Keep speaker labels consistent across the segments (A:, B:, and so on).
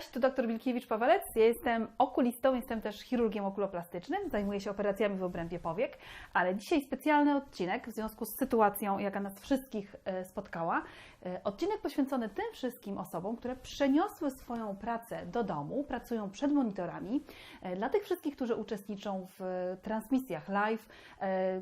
A: Cześć, tu dr Wilkiewicz-Pawelec. Ja jestem okulistą, jestem też chirurgiem okuloplastycznym, zajmuję się operacjami w obrębie powiek, ale dzisiaj specjalny odcinek w związku z sytuacją, jaka nas wszystkich e, spotkała. E, Odcinek poświęcony tym wszystkim osobom, które przeniosły swoją pracę do domu, pracują przed monitorami. E, Dla tych wszystkich, którzy uczestniczą w transmisjach live,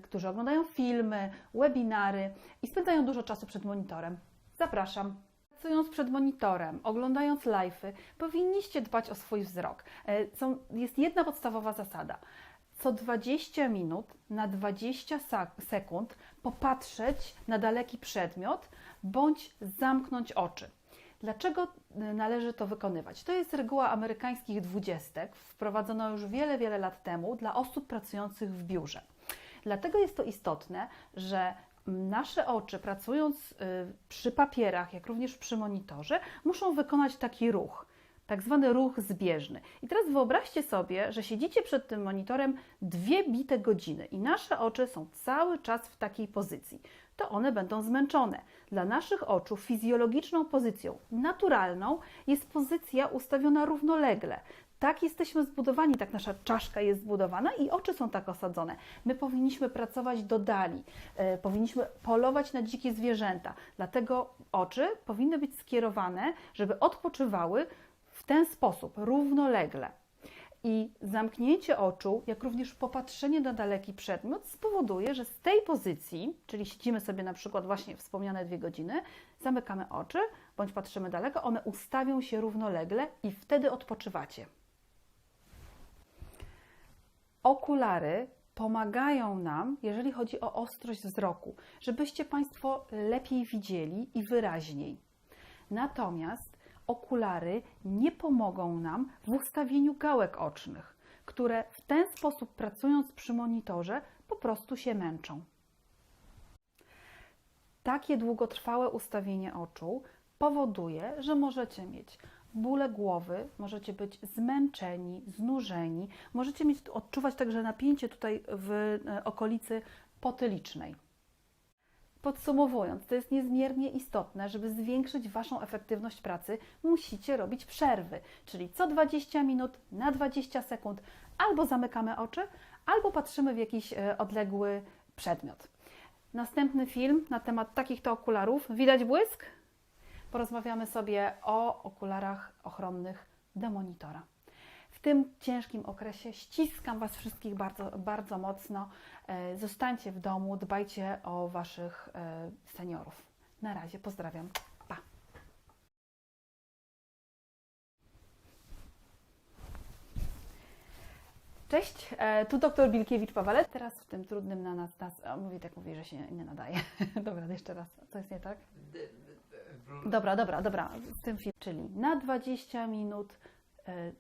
A: którzy oglądają filmy, webinary i spędzają dużo czasu przed monitorem. Zapraszam. Pracując przed monitorem, oglądając live'y, powinniście dbać o swój wzrok. E, jest jedna podstawowa zasada. Co 20 minut na 20 sa- sekund popatrzeć na daleki przedmiot bądź zamknąć oczy. Dlaczego y, należy to wykonywać? To jest reguła amerykańskich dwudziestek, wprowadzona już wiele, wiele lat temu dla osób pracujących w biurze. Dlatego jest to istotne, że nasze oczy, pracując y, przy papierach, jak również przy monitorze, muszą wykonać taki ruch, tak zwany ruch zbieżny. I teraz wyobraźcie sobie, że siedzicie przed tym monitorem dwie bite godziny i nasze oczy są cały czas w takiej pozycji. To one będą zmęczone. Dla naszych oczu fizjologiczną pozycją, naturalną, jest pozycja ustawiona równolegle. Tak jesteśmy zbudowani, tak nasza czaszka jest zbudowana i oczy są tak osadzone. My powinniśmy pracować do dali, e, powinniśmy polować na dzikie zwierzęta. Dlatego oczy powinny być skierowane, żeby odpoczywały w ten sposób, równolegle. I zamknięcie oczu, jak również popatrzenie na daleki przedmiot spowoduje, że z tej pozycji, czyli siedzimy sobie na przykład właśnie wspomniane dwie godziny, zamykamy oczy bądź patrzymy daleko, one ustawią się równolegle i wtedy odpoczywacie. Okulary pomagają nam, jeżeli chodzi o ostrość wzroku, żebyście Państwo lepiej widzieli i wyraźniej. Natomiast okulary nie pomogą nam w ustawieniu gałek ocznych, które w ten sposób pracując przy monitorze po prostu się męczą. Takie długotrwałe ustawienie oczu powoduje, że możecie mieć bóle głowy, możecie być zmęczeni, znużeni, możecie mieć, odczuwać także napięcie tutaj w e, okolicy potylicznej. Podsumowując, to jest niezmiernie istotne, żeby zwiększyć Waszą efektywność pracy, musicie robić przerwy, czyli co 20 minut na 20 sekund albo zamykamy oczy, albo patrzymy w jakiś e, odległy przedmiot. Następny film na temat takich to okularów. Widać błysk? Porozmawiamy sobie o okularach ochronnych do monitora. W tym ciężkim okresie ściskam Was wszystkich bardzo, bardzo mocno. E, Zostańcie w domu, dbajcie o Waszych e, seniorów. Na razie, pozdrawiam. Pa! Cześć, e, tu dr Bilkiewicz-Pawelec. Teraz w tym trudnym na nas, nas o, mówi tak mówi, że się nie nadaje. Dobra, jeszcze raz. Co jest nie tak? Dobra, dobra, dobra. W tym film, czyli na 20 minut. E,